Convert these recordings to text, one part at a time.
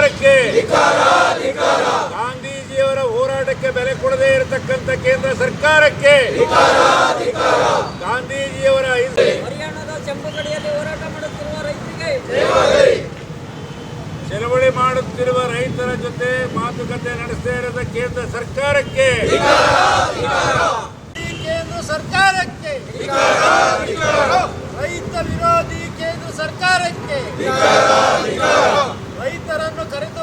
ಸರ್ಕಾರಕ್ಕೆ ಗಾಂಧೀಜಿಯವರ ಹೋರಾಟಕ್ಕೆ ಬೆಲೆ ಕೊಡದೇ ಇರತಕ್ಕಂಥ ಕೇಂದ್ರ ಸರ್ಕಾರಕ್ಕೆ ಗಾಂಧೀಜಿಯವರ ಅಹಿಂಸೆ ಹರಿಯಾಣದ ಚಂಪಗಡಿಯಲ್ಲಿ ಹೋರಾಟ ಮಾಡುತ್ತಿರುವ ರೈತರಿಗೆ ಚಳವಳಿ ಮಾಡುತ್ತಿರುವ ರೈತರ ಜೊತೆ ಮಾತುಕತೆ ನಡೆಸದೇ ಇರದ ಕೇಂದ್ರ ಸರ್ಕಾರಕ್ಕೆ ಈ ಕೇಂದ್ರ ಸರ್ಕಾರಕ್ಕೆ ರೈತ ವಿರೋಧಿ ಕೇಂದ್ರ ಸರ್ಕಾರಕ್ಕೆ ರೈತರನ್ನು ಕರೆದು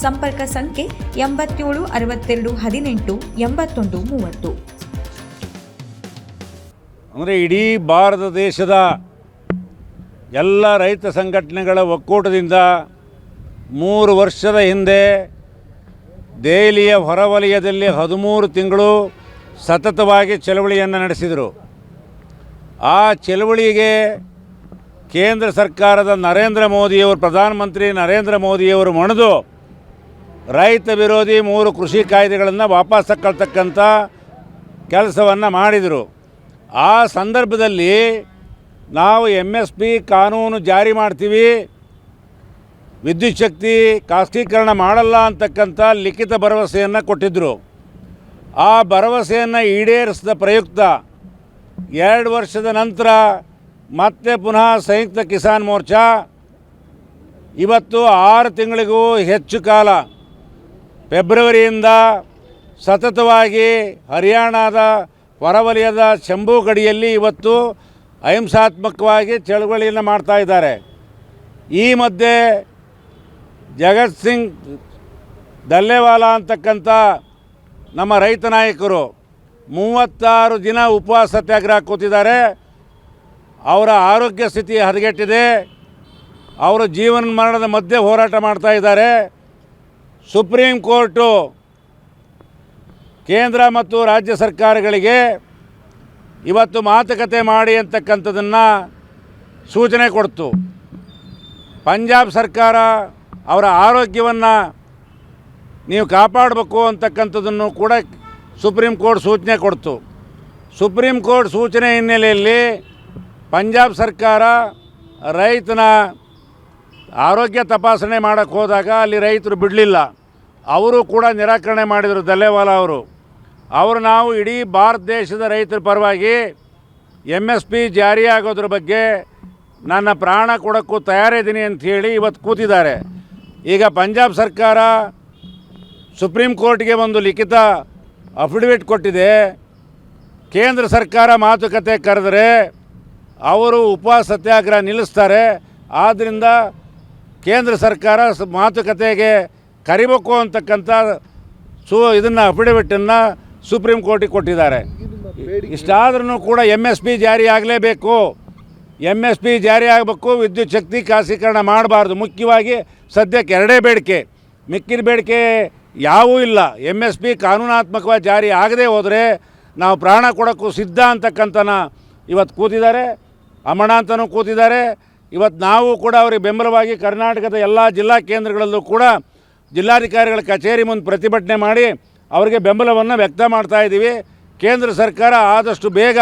ಸಂಪರ್ಕ ಸಂಖ್ಯೆ ಎಂಬತ್ತೇಳು, ಅರವತ್ತೆರಡು, ಹದಿನೆಂಟು, ಎಂಬತ್ತೊಂದು, ಮೂವತ್ತು. ಅಂದರೆ ಇಡೀ ಭಾರತ ದೇಶದ ಎಲ್ಲ ರೈತ ಸಂಘಟನೆಗಳ ಒಕ್ಕೂಟದಿಂದ ಮೂರು ವರ್ಷದ ಹಿಂದೆ ದೆಹಲಿಯ ಹೊರವಲಯದಲ್ಲಿ ಹದಿಮೂರು ತಿಂಗಳು ಸತತವಾಗಿ ಚಳವಳಿಯನ್ನು ನಡೆಸಿದರು. ಆ ಚಳವಳಿಗೆ ಕೇಂದ್ರ ಸರ್ಕಾರದ ನರೇಂದ್ರ ಮೋದಿಯವರು, ಪ್ರಧಾನಮಂತ್ರಿ ನರೇಂದ್ರ ಮೋದಿಯವರು ಮಣಿದು ರೈತ ವಿರೋಧಿ ಮೂರು ಕೃಷಿ ಕಾಯ್ದೆಗಳನ್ನು ವಾಪಸ್ ತಕ್ಕೊಳ್ತಕ್ಕಂಥ ಕೆಲಸವನ್ನು ಮಾಡಿದರು. ಆ ಸಂದರ್ಭದಲ್ಲಿ ನಾವು ಎಂ ಎಸ್ ಪಿ ಕಾನೂನು ಜಾರಿ ಮಾಡ್ತೀವಿ. ವಿದ್ಯುತ್ ಶಕ್ತಿ ಖಾಸಗೀಕರಣ ಮಾಡಲ್ಲ ಅಂತಕ್ಕಂಥ ಲಿಖಿತ ಭರವಸೆಯನ್ನು ಕೊಟ್ಟಿದ್ದರು ಆ ಭರವಸೆಯನ್ನು ಈಡೇರಿಸಿದ ಪ್ರಯುಕ್ತ ಎರಡು ವರ್ಷದ ನಂತರ ಮತ್ತೆ ಪುನಃ ಸಂಯುಕ್ತ ಕಿಸಾನ್ ಮೋರ್ಚಾ. ಇವತ್ತು ಆರು ತಿಂಗಳಿಗೂ ಹೆಚ್ಚು ಕಾಲ ಫೆಬ್ರವರಿಯಿಂದ ಸತತವಾಗಿ ಹರಿಯಾಣದ ಹೊರವಲಯದ ಶಂಭು ಗಡಿಯಲ್ಲಿ ಇವತ್ತು ಅಹಿಂಸಾತ್ಮಕವಾಗಿ ಚಳುವಳಿಯನ್ನು ಮಾಡ್ತಾ ಇದ್ದಾರೆ. ಈ ಮಧ್ಯೆ ಜಗತ್ ಸಿಂಗ್ ದಲ್ಲೇವಾಲ ಅಂತಕ್ಕಂಥ ನಮ್ಮ ರೈತ ನಾಯಕರು ಮೂವತ್ತಾರು ದಿನ ಉಪವಾಸ ಸತ್ಯಾಗ್ರಹ ಕೂತಿದ್ದಾರೆ ಅವರ ಆರೋಗ್ಯ ಸ್ಥಿತಿ ಹದಗೆಟ್ಟಿದೆ. ಅವರು ಜೀವನ ಮರಣದ ಮಧ್ಯೆ ಹೋರಾಟ ಮಾಡ್ತಾ ಇದ್ದಾರೆ. ಸುಪ್ರೀಂ ಕೋರ್ಟು ಕೇಂದ್ರ ಮತ್ತು ರಾಜ್ಯ ಸರ್ಕಾರಗಳಿಗೆ ಇವತ್ತು ಮಾತುಕತೆ ಮಾಡಿ ಅಂತಕ್ಕಂಥದ್ದನ್ನು ಸೂಚನೆ ಕೊಡ್ತು. ಪಂಜಾಬ್ ಸರ್ಕಾರ ಅವರ ಆರೋಗ್ಯವನ್ನು ನೀವು ಕಾಪಾಡಬೇಕು ಅಂತಕ್ಕಂಥದ್ದನ್ನು ಕೂಡ ಸುಪ್ರೀಂ ಕೋರ್ಟ್ ಸೂಚನೆ ಕೊಡ್ತು. ಸುಪ್ರೀಂ ಕೋರ್ಟ್ ಸೂಚನೆ ಹಿನ್ನೆಲೆಯಲ್ಲಿ ಪಂಜಾಬ್ ಸರ್ಕಾರ ರೈತನ ಆರೋಗ್ಯ ತಪಾಸಣೆ ಮಾಡೋಕ್ಕೆ ಹೋದಾಗ ಅಲ್ಲಿ ರೈತರು ಬಿಡಲಿಲ್ಲ. ಅವರು ಕೂಡ ನಿರಾಕರಣೆ ಮಾಡಿದರು ದಲ್ಲೇವಾಲ ಅವರು. ಅವರು ನಾವು ಇಡೀ ಭಾರತ ದೇಶದ ರೈತರ ಪರವಾಗಿ ಎಂ ಎಸ್ ಪಿ ಜಾರಿಯಾಗೋದ್ರ ಬಗ್ಗೆ ನನ್ನ ಪ್ರಾಣ ಕೊಡೋಕ್ಕೂ ತಯಾರಿದ್ದೀನಿ ಹೇಳಿ ಇವತ್ತು ಕೂತಿದ್ದಾರೆ. ಈಗ ಪಂಜಾಬ್ ಸರ್ಕಾರ ಸುಪ್ರೀಂ ಕೋರ್ಟ್ಗೆ ಒಂದು ಲಿಖಿತ ಅಫಿಡವಿಟ್ ಕೊಟ್ಟಿದೆ. ಕೇಂದ್ರ ಸರ್ಕಾರ ಮಾತುಕತೆ ಕರೆದರೆ ಅವರು ಉಪವಾಸ ಸತ್ಯಾಗ್ರಹ ನಿಲ್ಲಿಸ್ತಾರೆ. ಆದ್ದರಿಂದ ಕೇಂದ್ರ ಸರ್ಕಾರ ಮಾತುಕತೆಗೆ ಕರಿಬೇಕು ಅಂತಕ್ಕಂಥ ಸು ಇದನ್ನು ಅಫಿಡವಿಟನ್ನು ಸುಪ್ರೀಂ ಕೋರ್ಟಿಗೆ ಕೊಟ್ಟಿದ್ದಾರೆ. ಇಷ್ಟಾದ್ರೂ ಕೂಡ ಎಂ ಎಸ್ ಪಿ ಜಾರಿ ಆಗಲೇಬೇಕು. ಎಂ ಎಸ್ ಪಿ ಜಾರಿ ಆಗಬೇಕು, ವಿದ್ಯುತ್ ಶಕ್ತಿ ಖಾಸೀಕರಣ ಮಾಡಬಾರ್ದು. ಮುಖ್ಯವಾಗಿ ಸದ್ಯಕ್ಕೆ ಎರಡೇ ಬೇಡಿಕೆ. ಮಿಕ್ಕಿನ ಬೇಡಿಕೆ ಯಾವೂ ಇಲ್ಲ. ಎಂ ಎಸ್ ಪಿ ಕಾನೂನಾತ್ಮಕವಾಗಿ ಜಾರಿ ಆಗದೇ ಹೋದರೆ ನಾವು ಪ್ರಾಣ ಕೊಡೋಕ್ಕೂ ಸಿದ್ಧ ಅಂತಕ್ಕಂಥನ ಇವತ್ತು ಕೂತಿದ್ದಾರೆ. ಅಮಣಾಂತನೂ ಕೂತಿದ್ದಾರೆ. ಇವತ್ತು ನಾವು ಕೂಡ ಅವರಿಗೆ ಬೆಂಬಲವಾಗಿ ಕರ್ನಾಟಕದ ಎಲ್ಲ ಜಿಲ್ಲಾ ಕೇಂದ್ರಗಳಲ್ಲೂ ಕೂಡ ಜಿಲ್ಲಾಧಿಕಾರಿಗಳ ಕಚೇರಿ ಮುಂದೆ ಪ್ರತಿಭಟನೆ ಮಾಡಿ ಅವರಿಗೆ ಬೆಂಬಲವನ್ನು ವ್ಯಕ್ತ ಮಾಡ್ತಾ ಇದ್ದೀವಿ ಕೇಂದ್ರ ಸರ್ಕಾರ ಆದಷ್ಟು ಬೇಗ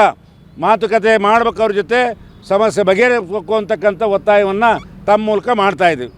ಮಾತುಕತೆ ಮಾಡ್ಬೇಕು ಅವ್ರ ಜೊತೆ. ಸಮಸ್ಯೆ ಬಗೆಹರಿಸಬೇಕು ಅಂತಕ್ಕಂಥ ಒತ್ತಾಯವನ್ನು ತಮ್ಮ ಮೂಲಕ ಮಾಡ್ತಾ ಇದ್ದೀವಿ